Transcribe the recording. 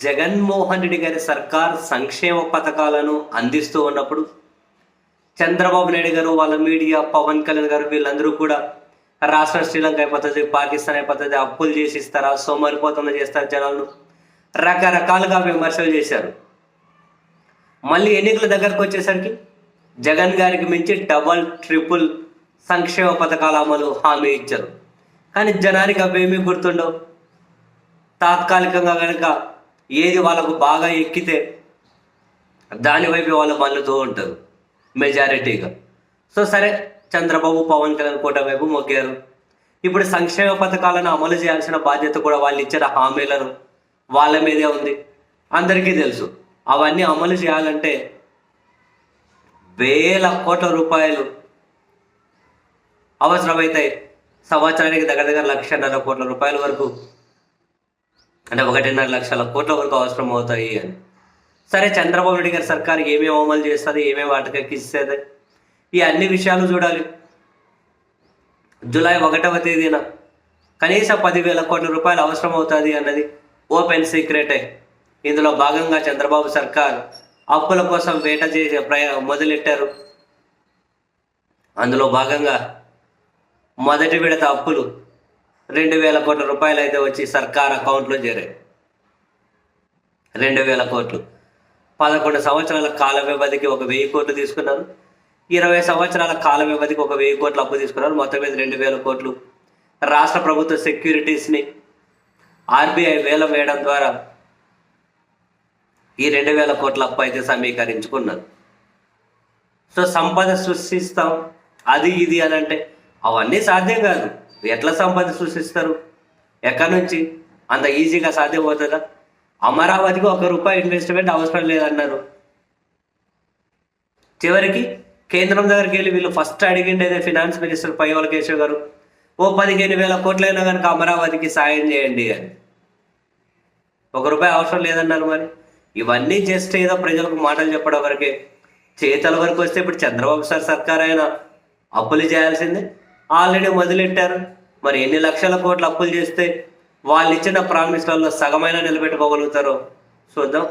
జగన్మోహన్ రెడ్డి గారి సర్కార్ సంక్షేమ పథకాలను అందిస్తూ ఉన్నప్పుడు చంద్రబాబు నాయుడు గారు వాళ్ళ మీడియా పవన్ కళ్యాణ్ గారు వీళ్ళందరూ కూడా రాష్ట్రం శ్రీలంక అయిపోతుంది పాకిస్తాన్ అయిపోతుంది అప్పులు చేసి ఇస్తారా సోమరిపోతంగా చేస్తారు జనాలను. రకరకాలుగా విమర్శలు చేశారు. మళ్ళీ ఎన్నికల దగ్గరకు వచ్చేసరికి జగన్ గారికి మించి డబల్ ట్రిపుల్ సంక్షేమ పథకాల అమలు హామీ ఇచ్చారు. కానీ జనానికి అవేమీ గుర్తుండవు. తాత్కాలికంగా కనుక ఏది వాళ్ళకు బాగా ఎక్కితే దాని వైపు వాళ్ళు మళ్ళుతూ ఉంటారు మెజారిటీగా సో సరే చంద్రబాబు పవన్ కళ్యాణ్ కోట వైపు మొగ్గారు ఇప్పుడు సంక్షేమ పథకాలను అమలు చేయాల్సిన బాధ్యత కూడా వాళ్ళు ఇచ్చిన హామీలను వాళ్ళ మీదే ఉంది. అందరికీ తెలుసు అవన్నీ అమలు చేయాలంటే వేల కోట్ల రూపాయలు అవసరమైతే సంవత్సరానికి దగ్గర దగ్గర లక్షన్నర కోట్ల రూపాయల వరకు అంటే ఒకటిన్నర లక్షల కోట్ల వరకు అవసరం అవుతాయి అని. సరే చంద్రబాబు నాయుడు గారి సర్కార్ ఏమేమి అమలు చేస్తుంది ఏమేమి వాటికి ఇస్తుంది? ఈ అన్ని విషయాలు చూడాలి. జూలై ఒకటవ తేదీన కనీసం పదివేల కోట్ల రూపాయలు అవసరం అవుతుంది అన్నది ఓపెన్ సీక్రెటే. ఇందులో భాగంగా చంద్రబాబు సర్కార్ అప్పుల కోసం వేట చేసే ప్రయ మొదలెట్టారు. అందులో భాగంగా మొదటి విడత అప్పులు రెండు వేల కోట్ల రూపాయలు అయితే వచ్చి సర్కార్ అకౌంట్లో చేరాయి రెండు వేల కోట్లు. పదకొండు సంవత్సరాల కాల వ్యవధికి ఒక వెయ్యి కోట్లు తీసుకున్నారు. ఇరవై సంవత్సరాల కాల వ్యవధికి ఒక వెయ్యి కోట్లు అప్పు తీసుకున్నారు. మొత్తం మీద రెండు వేల కోట్లు. రాష్ట్ర ప్రభుత్వ సెక్యూరిటీస్ని ఆర్బీఐ వేలం వేయడం ద్వారా ఈ రెండు వేల కోట్ల అప్పు అయితే సమీకరించుకున్నారు. సో సంపద సృష్టిస్తాం. అది ఇది అని అంటే అవన్నీ సాధ్యం కాదు. ఎట్లా సంపద సృష్టిస్తారు? ఎక్కడి నుంచి? అంత ఈజీగా సాధ్యం అమరావతికి ఒక రూపాయి ఇన్వెస్ట్మెంట్ అవసరం లేదన్నారు. చివరికి కేంద్రం దగ్గరికి వెళ్ళి వీళ్ళు ఫస్ట్ అడిగిండేదే ఫినాన్స్ మినిస్టర్ పయ్యవల కేశవ్ గారు. ఓ పదిహేను వేల కోట్లైనా కనుక అమరావతికి సాయం చేయండి అని. ఒక రూపాయి అవసరం లేదన్నారు మరి. ఇవన్నీ జస్ట్ ఏదో ప్రజలకు మాటలు చెప్పడం వరకే. చేతల వరకు వస్తే ఇప్పుడు చంద్రబాబు సార్ సర్కార్ అయినా అప్పులు చేయాల్సిందే. ఆల్రెడీ మొదలెట్టారు. మరి ఎన్ని లక్షల కోట్ల అప్పులు చేస్తే వాళ్ళు ఇచ్చిన ప్రామిస్లలో సగమైనా నిలబెట్టుకోగలుగుతారో చూద్దాం.